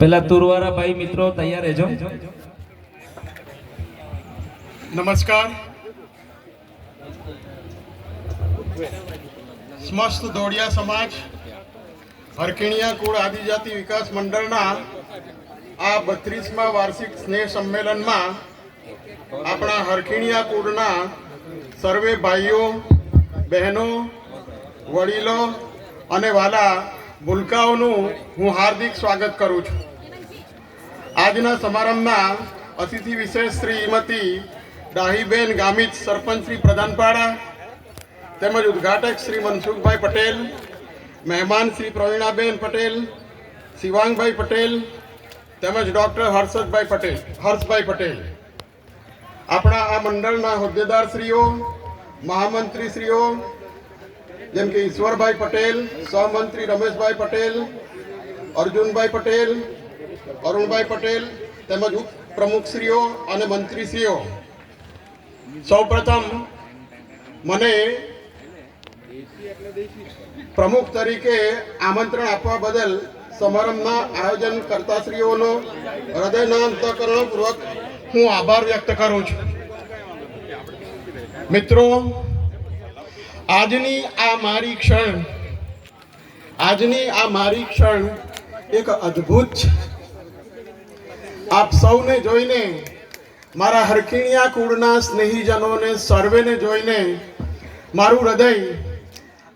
પેલા તુરવારા ભાઈ મિત્રો તૈયાર રહેજો. નમસ્કાર. સમસ્ત દોડિયા સમાજ હરકિણિયા કુળ આદિજાતિ વિકાસ મંડળના આ બત્રીસમાં વાર્ષિક સ્નેહ સંમેલનમાં આપણા હરકિણિયા કુળના સર્વે ભાઈઓ, બહેનો, વડીલો અને વાલા ભૂલકાઓનું હું હાર્દિક સ્વાગત કરું છું. આજના સમારંભમાં અતિથિ વિશેષ શ્રીમતી ડાહીબેન ગામિત સરપંચ શ્રી પ્રધાનપાડા તેમજ ઉદ્ઘાટક શ્રી મનસુખભાઈ પટેલ, મહેમાન શ્રી પ્રવીણાબેન પટેલ, શિવાંગભાઈ પટેલ તેમજ ડૉક્ટર હર્ષદભાઈ પટેલ, હર્ષભાઈ પટેલ. આપણા આ મંડળના હોદ્દેદારશ્રીઓ, મહામંત્રીશ્રીઓ જેમ કે ઈશ્વરભાઈ પટેલ, સહમંત્રી રમેશભાઈ પટેલ, અર્જુનભાઈ પટેલ, અરુણભાઈ પટેલ, તેમજ ઉપપ્રમુખશ્રીઓ અને મંત્રીશ્રીઓ. સૌપ્રથમ મને પ્રમુખ તરીકે આમંત્રણ આપવા બદલ સમારંભના આયોજન કરતાશ્રીઓનો હૃદયના અંતઃકરણપૂર્વક હું આભાર વ્યક્ત કરું છું. મિત્રો આજની આ મારી ક્ષણ, આજની આ મારી ક્ષણ એક અદ્ભુત છે. આપ સૌને જોઈને, મારા હરકિણિયા કુળના સ્નેહીજનોને, સર્વેને જોઈને મારું હૃદય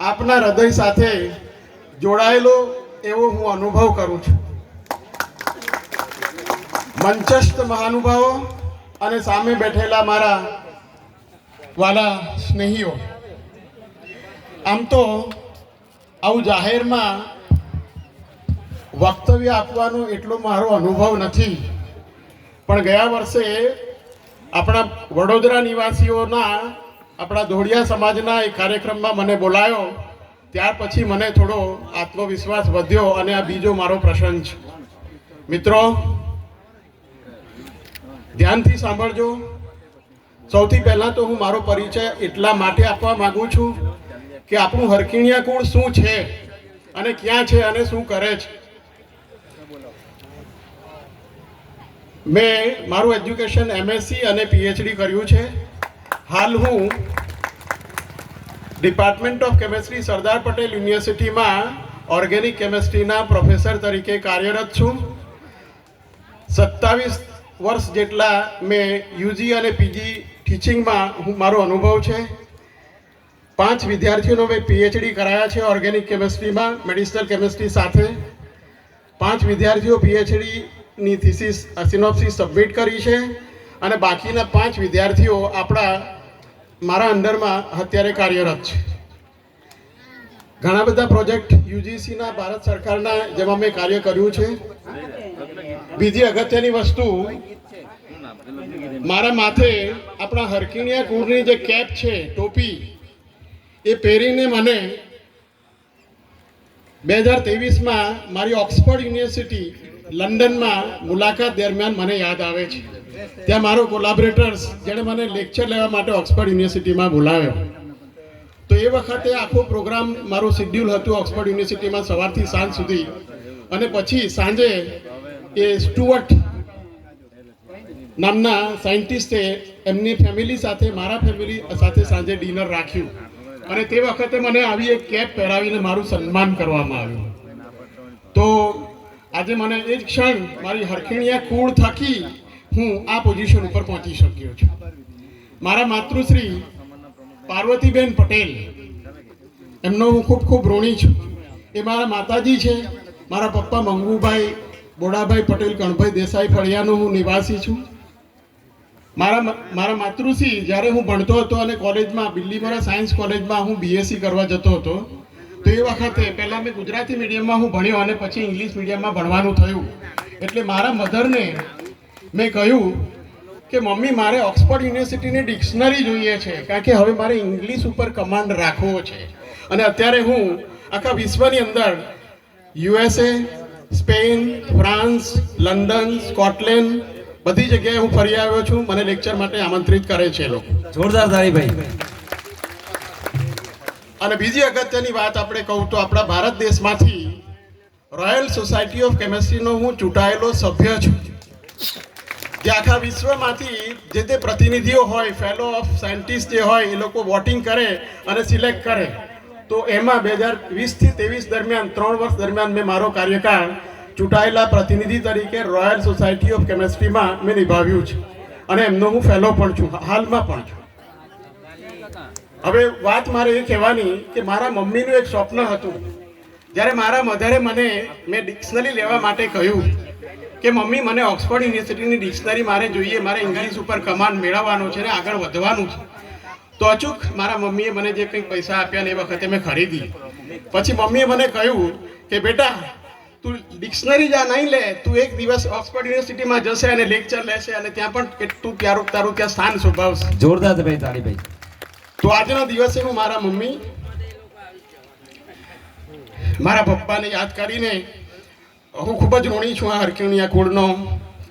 આપના હૃદય સાથે જોડાયેલો એવો હું અનુભવ કરું છું. મંચસ્થ મહાનુભાવો અને સામે બેઠેલા મારા વાલા સ્નેહીઓ આમ તો આવું જાહેરમાં વક્તવ્ય આપવાનો એટલો મારો અનુભવ નથી. પણ ગયા વર્ષે આપણા વડોદરા નિવાસીઓના, આપણા ધોળિયા સમાજના એ કાર્યક્રમમાં મને બોલાયો. ત્યાર પછી મને થોડો આત્મવિશ્વાસ વધ્યો અને આ બીજો મારો પ્રસંગ છે. મિત્રો, ધ્યાનથી સાંભળજો. સૌથી પહેલાં તો હું મારો પરિચય એટલા માટે આપવા માગું છું કે આપણું હરકીણિયા કુળ શું છે અને ક્યાં છે અને શું કરે છે? મેં મારું એજ્યુકેશન એમએસસી અને પીએચડી કર્યું છે. હાલ હું department of chemistry Sardar Patel યુનિવર્સિટીમાં ઓર્ગેનિક કેમેસ્ટ્રીના પ્રોફેસર તરીકે કાર્યરત છું. સત્તાવીસ વર્ષ જેટલા મેં યુજી અને પીજી ટીચિંગમાં હું મારો અનુભવ છે. પાંચ વિદ્યાર્થીઓનો મેં પીએચડી કરાયા છે ઓર્ગેનિક કેમિસ્ટ્રીમાં મેડિસિનલ કેમેસ્ટ્રી સાથે. પાંચ વિદ્યાર્થીઓ પીએચડીની થિસિસ સિનોપ્સિસ સબમિટ કરી છે અને બાકીના પાંચ વિદ્યાર્થીઓ આપણા, મારા અંડરમાં અત્યારે કાર્યરત છે. ઘણા બધા પ્રોજેક્ટ યુજીસીના, ભારત સરકારના જેમાં મેં કાર્ય કર્યું છે. બીજી અગત્યની વસ્તુ, મારા માથે આપણા હરકીણિયા કુરની જે કેપ છે, ટોપી એ પહેરીને મને બે હજાર ત્રેવીસમાં મારી ઓક્સફર્ડ યુનિવર્સિટી લંડનમાં મુલાકાત દરમિયાન મને યાદ આવે છે. ત્યાં મારો કોલાબરેટર્સ જેણે મને લેક્ચર લેવા માટે ઓક્સફર્ડ યુનિવર્સિટીમાં બોલાવ્યો. તો એ વખતે આખો પ્રોગ્રામ મારું શેડ્યુલ હતું ઓક્સફર્ડ યુનિવર્સિટીમાં સવારથી સાંજ સુધી. અને પછી સાંજે એ સ્ટુઅર્ટ નામના સાયન્ટિસ્ટે એમની ફેમિલી સાથે, મારા ફેમિલી સાથે સાંજે ડિનર રાખ્યું. અને તે વખતે મને આવી એક કેપ પહેરાવીને મારું સન્માન કરવામાં આવ્યું. તો આજે મને એ જ ક્ષણ મારી હરખીણિયા કૂળ થકી હું આ પોઝિશન ઉપર પહોંચી શક્યો છું. મારા માતૃશ્રી પાર્વતીબેન પટેલ, એમનો હું ખૂબ ખૂબ ઋણી છું. એ મારા માતાજી છે. મારા પપ્પા મંગુભાઈ, બોડાભાઈ પટેલ, કણભાઈ દેસાઈ ફળિયાનો હું નિવાસી છું. મારા મારા માતૃશ્રી, જ્યારે હું ભણતો હતો અને કોલેજમાં બિલ્લીમોરા સાયન્સ કોલેજમાં હું બીએસસી કરવા જતો હતો, તો એ વખતે પહેલાં મેં ગુજરાતી મીડિયમમાં હું ભણ્યો અને પછી ઇંગ્લિશ મીડિયમમાં ભણવાનું થયું. એટલે મારા મધરને મેં કહ્યું કે, મમ્મી, મારે ઓક્સફર્ડ યુનિવર્સિટીની ડિક્શનરી જોઈએ છે, કારણ કે હવે મારે ઇંગ્લિશ ઉપર કમાન્ડ રાખવો છે. અને અત્યારે હું આખા વિશ્વની અંદર USA Spain, France, London, Scotland બધી જગ્યાએ હું ફરી આવ્યો છું. મને લેક્ચર માટે આમંત્રિત કરે છે લોકો. જોરદાર ધારીભાઈ ભાઈ. અને બીજી અગત્યની વાત આપણે કહું તો આપણા ભારત દેશમાંથી રોયલ સોસાયટી ઓફ કેમેસ્ટ્રીનો હું ચૂંટાયેલો સભ્ય છું. જે આખા વિશ્વમાંથી જે તે પ્રતિનિધિઓ હોય ફેલો ઓફ સાયન્ટિસ્ટ જે હોય એ લોકો વોટિંગ કરે અને સિલેક્ટ કરે. તો એમાં બે હજાર વીસથી ત્રેવીસ દરમિયાન ત્રણ વર્ષ દરમિયાન મેં મારો કાર્યકાળ ચૂંટાયેલા પ્રતિનિધિ તરીકે રોયલ સોસાયટી ઓફ કેમેસ્ટ્રીમાં મેં નિભાવ્યું છે. અને એમનો હું ફેલો પણ છું હાલમાં પણ છું. હવે વાત મારે એ કહેવાની કે મારા મમ્મીનું એક સ્વપ્ન હતું. જ્યારે મારા મધરે મને, મેં ડિક્શનરી લેવા માટે કહ્યું કે, મમ્મી, મને ઓક્સફોર્ડ યુનિવર્સિટીની ડિક્શનરી મારે જોઈએ, મારે ઇંગ્લિશ ઉપર કમાન્ડ મેળવવાનો છે ને આગળ વધવાનું છે. તો અચૂક મારા મમ્મીએ મને જે કંઈક પૈસા આપ્યા ને એ વખતે મેં ખરીદી. પછી મમ્મીએ મને કહ્યું કે, બેટા તું ડિક્શનરી જા નહીં લે તું એક દિવસ ઓક્સફર્ડ યુનિવર્સિટીમાં જશે અને લેક્ચર લેશે અને ત્યાં પણ કેટલું તું તારું તારું ત્યાં સ્થાન શોભાવશે. જોરદાર ભાઈ તારી ભાઈ. તો આજના દિવસે હું મારા મમ્મી મારા પપ્પાને યાદ કરીને હું ખૂબ જ ઋણી છું આ હરકીણિયા કુળનો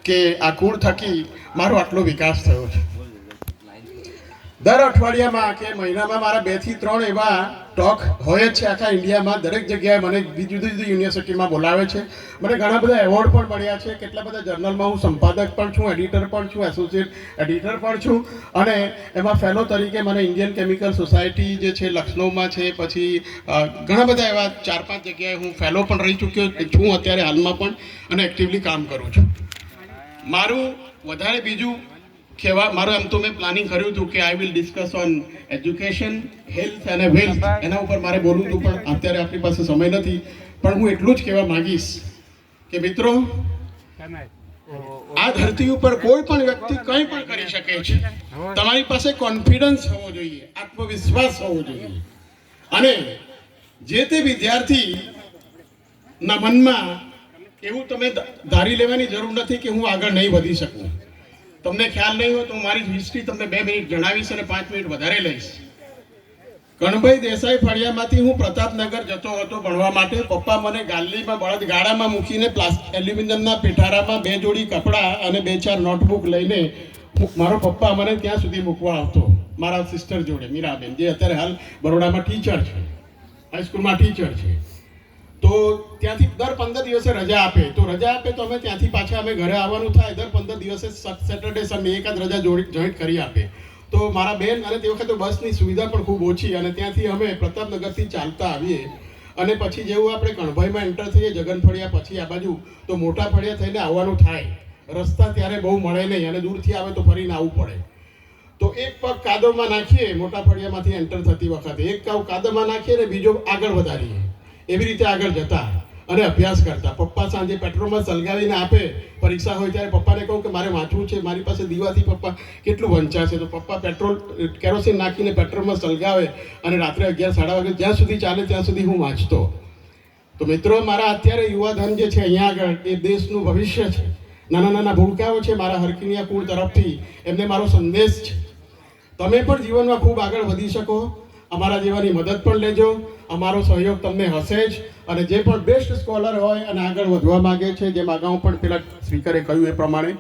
કે આ કુળ થકી મારો આટલો વિકાસ થયો છે. દર અઠવાડિયામાં કે મહિનામાં મારા બેથી ત્રણ એવા ટોક હોય જ છે આખા ઇન્ડિયામાં દરેક જગ્યાએ મને જુદી જુદી યુનિવર્સિટીમાં બોલાવે છે. મને ઘણા બધા એવોર્ડ પણ મળ્યા છે. કેટલા બધા જર્નલમાં હું સંપાદક પણ છું એડિટર પણ છું એસોસિએટ એડિટર પણ છું. અને એમાં ફેલો તરીકે મને ઇન્ડિયન કેમિકલ સોસાયટી જે છે, લખનૌમાં છે, પછી ઘણા બધા એવા ચાર પાંચ જગ્યાએ હું ફેલો પણ રહી ચૂક્યો છું. અત્યારે હાલમાં પણ અને એક્ટિવલી કામ કરું છું. મારું વધારે બીજું કહેવા મારું એમ તો મેં પ્લાનિંગ કર્યું હતું કે I will discuss on education health અને વેલ્થ એના ઉપર મારે બોલવું હતું, પણ અત્યારે આપણી પાસે સમય નથી. પણ હું એટલું જ કહેવા માંગીશ કે મિત્રો, આ ધરતી ઉપર કોઈ પણ વ્યક્તિ કંઈ પણ કરી શકે છે. તમારી પાસે કોન્ફિડન્સ હોવો જોઈએ, આત્મવિશ્વાસ હોવો જોઈએ. અને જે તે વિદ્યાર્થી ના મનમાં એવું તમે ધારી લેવાની જરૂર નથી કે હું આગળ નહીં વધી શકું. તમને ખ્યાલ નહીં હોય તો હું મારી હિસ્ટ્રી તમને બે મિનિટ જણાવીશ અને પાંચ મિનિટ વધારે લઈશ. કણભાઈ દેસાઈ ફળિયામાંથી હું પ્રતાપનગર જતો હતો ભણવા માટે. પપ્પા મને ગાલ્લીમાં બળદ ગાડામાં મૂકીને પ્લાસ્ટિક એલ્યુમિનિયમના પેઠારામાં બે જોડી કપડાં અને બે ચાર નોટબુક લઈને મારો પપ્પા મને ત્યાં સુધી મૂકવા આવતો. મારા સિસ્ટર જોડે, મીરાબેન, જે અત્યારે હાલ બરોડામાં ટીચર છે. હાઈસ્કૂલમાં ટીચર છે. તો ત્યાંથી દર પંદર દિવસે રજા આપે. તો રજા આપે તો અમે ત્યાંથી પાછા અમે ઘરે આવવાનું થાય. દર પંદર દિવસે સેટરડે સન્ડે એકાદ રજા જોઈન્ટ કરી આપે. તો મારા બેન અને તે વખતે બસની સુવિધા પણ ખૂબ ઓછી અને ત્યાંથી અમે પ્રતાપનગરથી ચાલતા આવીએ. અને પછી જેવું આપણે કણભાઈમાં એન્ટર થઈએ જગન ફળિયા પછી આ બાજુ, તો મોટા ફળિયા થઈને આવવાનું થાય. રસ્તા ત્યારે બહુ મળે નહીં અને દૂરથી આવે તો ફરીને આવવું પડે. તો એક પગ કાદવમાં નાખીએ મોટા ફળિયામાંથી એન્ટર થતી વખતે. એક કાવ કાદવમાં નાખીએ અને બીજો આગળ વધારીએ. એવી રીતે આગળ જતા. અને અભ્યાસ કરતા. પપ્પા સાંજે પેટ્રોલમાં સળગાવીને આપે, પરીક્ષા હોય ત્યારે પપ્પાને કહું કે મારે વાંચવું છે, મારી પાસે દીવાથી પપ્પા કેટલું વંચાશે તો પપ્પા પેટ્રોલ, કેરોસીન નાખીને પેટ્રોલમાં સળગાવે અને રાત્રે અગિયાર, સાડા વાગે જ્યાં સુધી ચાલે ત્યાં સુધી હું વાંચતો. તો મિત્રો, મારા અત્યારે યુવાધન જે છે અહીંયા આગળ, એ દેશનું ભવિષ્ય છે. નાના નાના ભૂલકાઓ છે મારા હરકિનિયા કુળ તરફથી. એમને મારો સંદેશ છે. તમે પણ જીવનમાં ખૂબ આગળ વધી શકો. અમારા જેવાની મદદ પણ લેજો. અમારો સહયોગ તમને હશે જ. અને જે પણ બેસ્ટ સ્કોલર હોય અને આગળ વધવા માગે છે, જેમ અગાઉ પણ પેલા સ્પીકરે કહ્યું એ પ્રમાણે.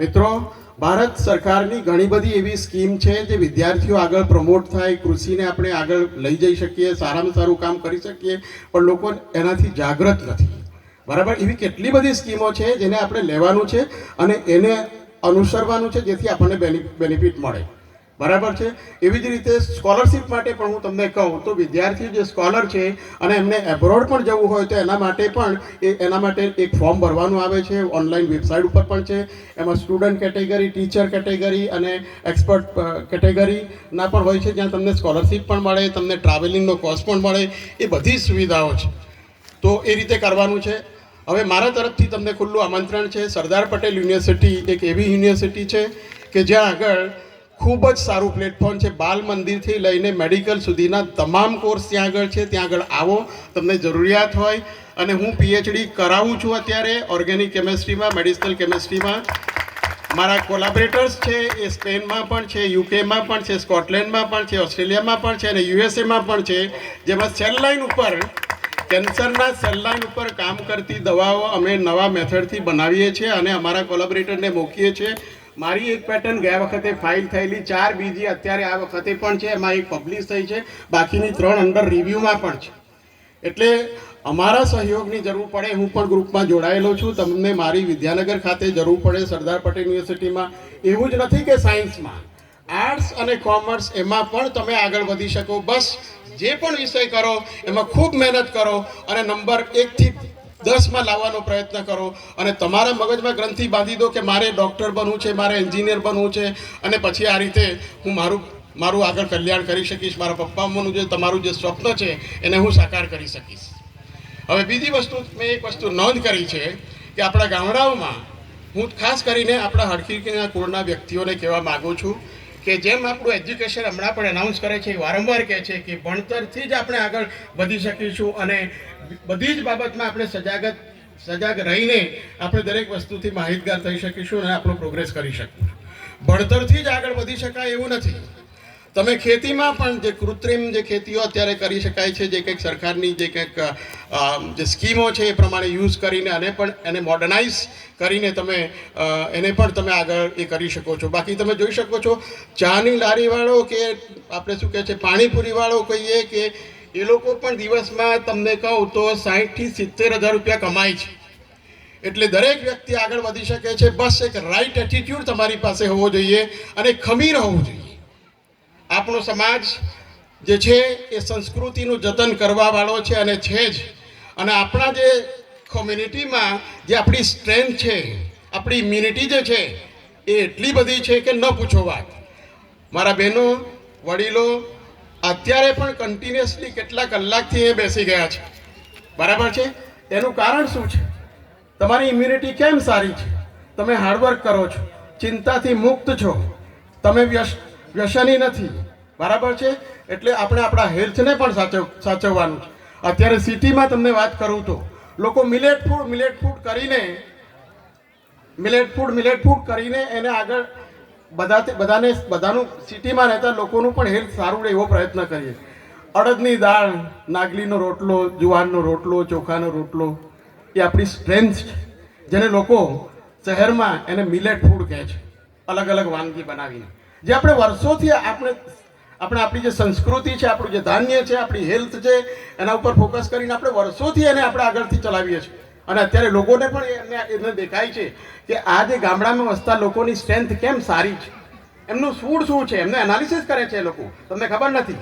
મિત્રો, ભારત સરકારની ઘણી બધી એવી સ્કીમ છે જે વિદ્યાર્થીઓ આગળ પ્રમોટ થાય, કૃષિને આપણે આગળ લઈ જઈ શકીએ, સારામાં સારું કામ કરી શકીએ, પણ લોકો એનાથી જાગૃત નથી. બરાબર? એવી કેટલી બધી સ્કીમો છે જેને આપણે લેવાનું છે અને એને અનુસરવાનું છે જેથી આપણને બેનિફિટ મળે. બરાબર છે? એવી જ રીતે સ્કોલરશિપ માટે પણ હું તમને કહું તો વિદ્યાર્થીઓ જે સ્કોલર છે અને એમને એબ્રોડ પણ જવું હોય તો એના માટે પણ એ એના માટે એક ફોર્મ ભરવાનું આવે છે. ઓનલાઈન વેબસાઇટ ઉપર પણ છે. એમાં સ્ટુડન્ટ કેટેગરી ટીચર કેટેગરી અને એક્સપર્ટ કેટેગરીના પણ હોય છે. જ્યાં તમને સ્કોલરશિપ પણ મળે, તમને ટ્રાવેલિંગનો કોસ્ટ પણ મળે, એ બધી સુવિધાઓ છે. તો એ રીતે કરવાનું છે. હવે મારા તરફથી તમને ખુલ્લું આમંત્રણ છે. સરદાર પટેલ યુનિવર્સિટી એક એવી યુનિવર્સિટી છે કે જ્યાં આગળ ખૂબ જ સારું પ્લેટફોર્મ છે. બાલ મંદિરથી લઈને મેડિકલ સુધીના તમામ કોર્સ ત્યાં આગળ છે. ત્યાં આગળ આવો. તમને જરૂરિયાત હોય અને હું પીએચડી કરાવું છું અત્યારે ઓર્ગેનિક કેમેસ્ટ્રીમાં મેડિસિનલ કેમેસ્ટ્રીમાં મારા કોલાબરેટર્સ છે એ સ્પેનમાં પણ છે, યુકેમાં પણ છે, સ્કોટલેન્ડમાં પણ છે, ઓસ્ટ્રેલિયામાં પણ છે અને યુએસએમાં પણ છે. જેમાં સેલ લાઇન ઉપર, કેન્સરના સેલ લાઇન ઉપર કામ કરતી દવાઓ અમે નવા મેથડથી બનાવીએ છીએ અને અમારા કોલાબરેટરને મૂકીએ છીએ. મારી એક પેટર્ન ગયા વખતે ફાઇલ થયેલી. ચાર બીજી અત્યારે આ વખતે પણ છે. એમાં એક પબ્લિશ થઈ છે. બાકીની ત્રણ અંડર રિવ્યૂમાં પણ છે. એટલે અમારા સહયોગની જરૂર પડે. હું પણ ગ્રુપમાં જોડાયેલો છું. તમને મારી વિદ્યાનગર ખાતે જરૂર પડે સરદાર પટેલ યુનિવર્સિટીમાં. એવું જ નથી કે સાયન્સમાં આર્ટ્સ અને કોમર્સ એમાં પણ તમે આગળ વધી શકો. બસ જે પણ વિષય કરો, એમાં ખૂબ મહેનત કરો અને નંબર એકથી દસમાં લાવવાનો પ્રયત્ન કરો અને તમારા મગજમાં ગ્રંથિ બાંધી દો કે મારે ડૉક્ટર બનવું છે, મારે એન્જિનિયર બનવું છે અને પછી આ રીતે હું મારું મારું આગળ કલ્યાણ કરી શકીશ, મારા પપ્પા મમ્મીનું જે, તમારું જે સ્વપ્ન છે એને હું સાકાર કરી શકીશ. હવે બીજી વસ્તુ મેં એક વસ્તુ નોંધ કરી છે કે આપણા ગામડાઓમાં હું ખાસ કરીને આપણા હડકીના કુળના વ્યક્તિઓને કહેવા માગું છું કે જેમ આપણું એજ્યુકેશન હમણાં પણ એનાઉન્સ કરે છે વારંવાર કહે છે કે ભણતરથી જ આપણે આગળ વધી શકીશું અને બધી જ બાબતમાં આપણે સજાગત, સજાગ રહીને આપણે દરેક વસ્તુથી માહિતગાર થઈ શકીશું અને આપણો પ્રોગ્રેસ કરી શકીશું. ભણતરથી જ આગળ વધી શકાય એવું નથી. તમે ખેતીમાં પણ જે કૃત્રિમ જે ખેતીઓ અત્યારે કરી શકાય છે, જે કંઈક સરકારની જે કંઈક જે સ્કીમો છે એ પ્રમાણે યુઝ કરીને અને પણ એને મોડર્નાઇઝ કરીને તમે એને પણ તમે આગળ એ કરી શકો છો. બાકી તમે જોઈ શકો છો, ચાની લારીવાળો કે આપણે શું કહે છે, પાણીપુરીવાળો કહીએ કે એ લોકો પણ દિવસમાં તમને કહું તો સાહીઠથી સિત્તેર હજાર રૂપિયા કમાય છે. એટલે દરેક વ્યક્તિ આગળ વધી શકે છે. બસ એક રાઈટ એટીટ્યૂડ તમારી પાસે હોવો જોઈએ અને ખમીર હોવું જોઈએ. આપણો સમાજ જે છે એ સંસ્કૃતિનું જતન કરવાવાળો છે અને છે જ. અને આપણા જે કોમ્યુનિટીમાં જે આપણી સ્ટ્રેન્થ છે, આપણી ઇમ્યુનિટી જે છે, એ એટલી બધી છે કે ન પૂછો વાત. મારા બહેનો, વડીલો, અત્યારે પણ કન્ટિન્યુઅસલી કેટલા કલાકથી એ બેસી ગયા છે. બરાબર છે? એનું કારણ શું છે? તમારી ઇમ્યુનિટી કેમ સારી છે? તમે હાર્ડવર્ક કરો છો. ચિંતાથી મુક્ત છો. તમે વ્યસ વ્યસની નથી. બરાબર છે? એટલે આપણે આપણા હેલ્થને પણ સાચવ, સાચવવાનું છે. અત્યારે સિટીમાં તમને વાત કરું તો, લોકો મિલેટ ફૂડ મિલેટ ફૂડ કરીને મિલેટ ફૂડ મિલેટ ફૂડ કરીને એને આગળ બધા બધાને, બધાનું સિટીમાં રહેતા લોકોનું પણ હેલ્થ સારું રહે એવો પ્રયત્ન કરીએ. અડદની દાળ, નાગલીનો રોટલો, જુવારનો રોટલો, ચોખાનો રોટલો, એ આપણી સ્ટ્રેન્થ છે. જેને લોકો શહેરમાં એને મિલેટ ફૂડ કહે છે. અલગ અલગ વાનગી બનાવીને. જે આપણે વર્ષોથી આપણે આપણે આપણી જે સંસ્કૃતિ છે, આપણું જે ધાન્ય છે, આપણી હેલ્થ છે, એના ઉપર ફોકસ કરીને આપણે વર્ષોથી એને આપણે આગળથી ચલાવીએ છીએ. અને અત્યારે લોકોને પણ એને દેખાય છે કે આ જે ગામડામાં વસતા લોકોની સ્ટ્રેન્થ કેમ સારી છે? એમનું ફૂડ શું છે? એમને એનાલિસિસ કરે છે એ લોકો. તમને ખબર નથી?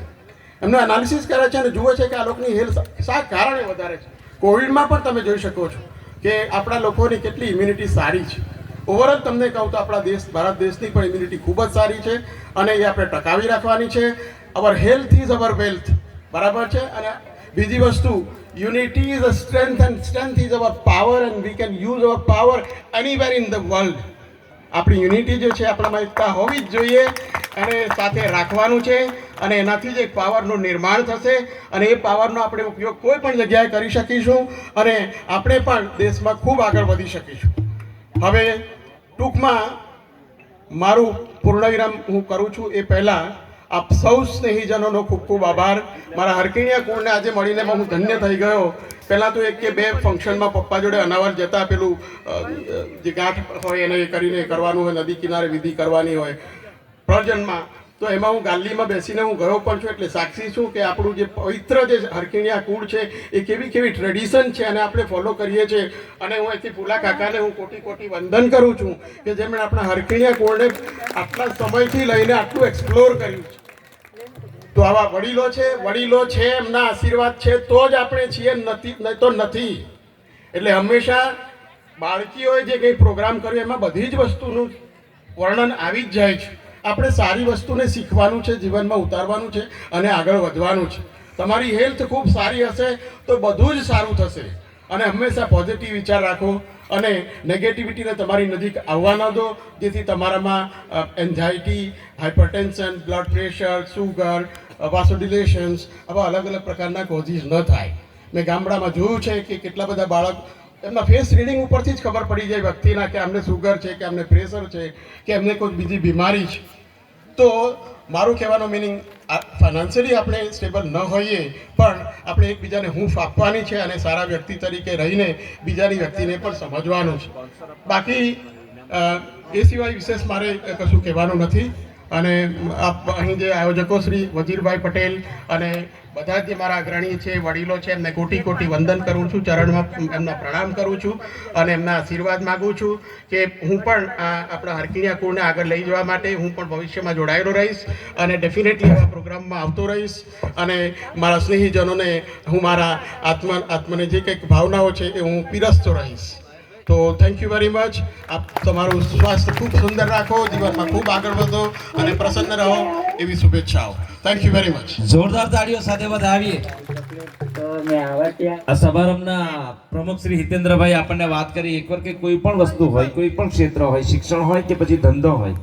એમનું એનાલિસિસ કરે છે અને જુએ છે કે આ લોકોની હેલ્થ શા કારણે વધારે છે? કોવિડમાં પણ તમે જોઈ શકો છો કે આપણા લોકોની કેટલી ઇમ્યુનિટી સારી છે. ઓવરઓલ તમને કહું તો આપણા દેશ ભારત દેશની પણ ઇમ્યુનિટી ખૂબ જ સારી છે અને એ આપણે ટકાવી રાખવાની છે. Our health is our wealth બરાબર છે? અને બીજી વસ્તુ unity is a strength and strength is our power and we can use our power anywhere in the world આપણી યુનિટી જે છે આપણામાં એકતા હોવી જ જોઈએ અને સાથે રાખવાનું છે અને એનાથી જ એક પાવરનું નિર્માણ થશે અને એ પાવરનો આપણે ઉપયોગ કોઈ પણ જગ્યાએ કરી શકીશું અને આપણે પણ દેશમાં ખૂબ આગળ વધી શકીશું. હવે ટૂંકમાં મારું પૂર્ણવિરામ હું કરું છું એ પહેલાં આપ સૌ સ્નેહીજનોનો ખૂબ ખૂબ આભાર. મારા હરકીણિયા કુળને આજે મળીને હું ધન્ય થઈ ગયો. પહેલાં તો એક કે બે ફંક્શનમાં પપ્પા જોડે અનાવર જતા પેલું જે ગાંઠ હોય એને એ કરીને કરવાનું હોય, નદી કિનારે વિધિ કરવાની હોય. પ્રજનમાં તો એમાં હું ગાલ્લીમાં બેસીને હું ગયો પણ છું, એટલે સાક્ષી છું કે આપણું જે પવિત્ર જે હરકિણિયા કુળ છે, એ કેવી કેવી ટ્રેડિશન છે અને આપણે ફોલો કરીએ છીએ. અને હું અહીંથી ફૂલા કાકાને હું કોટી કોટી વંદન કરું છું કે જેમણે આપણા હરકિણિયા કુળને આટલા સમયથી લઈને આટલું એક્સપ્લોર કર્યું છે. તો આવા વડીલો છે વડીલો છે, એમના આશીર્વાદ છે, તો જ આપણે છીએ, નથી, નહીં તો નથી. એટલે હંમેશા બાળકીઓએ જે કંઈ પ્રોગ્રામ કર્યો, એમાં બધી જ વસ્તુનું વર્ણન આવી જ જાય છે. આપણે સારી વસ્તુને શીખવાનું છે, જીવનમાં ઉતારવાનું છે અને આગળ વધવાનું છે. તમારી હેલ્થ ખૂબ સારી હશે તો બધું જ સારું થશે. અને હંમેશા પોઝિટિવ વિચાર રાખો અને નેગેટિવિટીને તમારી નજીક આવવા ન દો. જેથી તમારામાં anxiety hypertension blood pressure sugar vasodilations આવા અલગ અલગ પ્રકારના કોઝિસ ન થાય. મેં ગામડામાં જોયું છે કે કેટલા બધા બાળક એમના ફેસ રીડિંગ ઉપરથી જ ખબર પડી જાય વ્યક્તિના કે એમને સુગર છે, કે એમને પ્રેશર છે, કે એમને કોઈ બીજી બીમારી છે. તો મારું કહેવાનો મિનિંગ ફાઇનાન્શિયલી આપણે સ્ટેબલ ન હોઈએ, પણ આપણે એકબીજાને હૂંફ આપવાની છે અને સારા વ્યક્તિ તરીકે રહીને બીજાની વ્યક્તિને પણ સમજવાનું છે. બાકી એ સિવાય વિશેષ મારે કશું કહેવાનું નથી. અને અહીં જે આયોજકો શ્રી વજીરભાઈ પટેલ અને બધા જે મારા અગ્રણી છે, વડીલો છે, એમને કોટી કોટી વંદન કરું છું, ચરણમાં એમના પ્રણામ કરું છું અને એમના આશીર્વાદ માગું છું કે હું પણ આ આપણા હરકિણિયા કુળને આગળ લઈ જવા માટે હું પણ ભવિષ્યમાં જોડાયેલો રહીશ અને ડેફિનેટલી આવા પ્રોગ્રામમાં આવતો રહીશ અને મારા સ્નેહીજનોને હું મારા આત્મા, આત્મને જે કંઈક ભાવનાઓ છે એ હું પીરસતો રહીશ. તો થેન્ક યુ વેરી મચ આપ તમારું સ્વાસ્થ્ય ખૂબ સુંદર રાખો, જીવનમાં ખૂબ આગળ વધો અને પ્રસન્ન રહો. એવી શુભેચ્છાઓ. થેન્ક યુ વેરી મચ જોરદાર તાળીઓ સાથે વધાવીએ તો મેં આવા ત્યાં આ સમારંભના પ્રમુખ શ્રી હિતેન્દ્રભાઈ આપણને વાત કરી, એકવાર કે કોઈ પણ વસ્તુ હોય, કોઈ પણ ક્ષેત્ર હોય, શિક્ષણ હોય કે પછી ધંધો હોય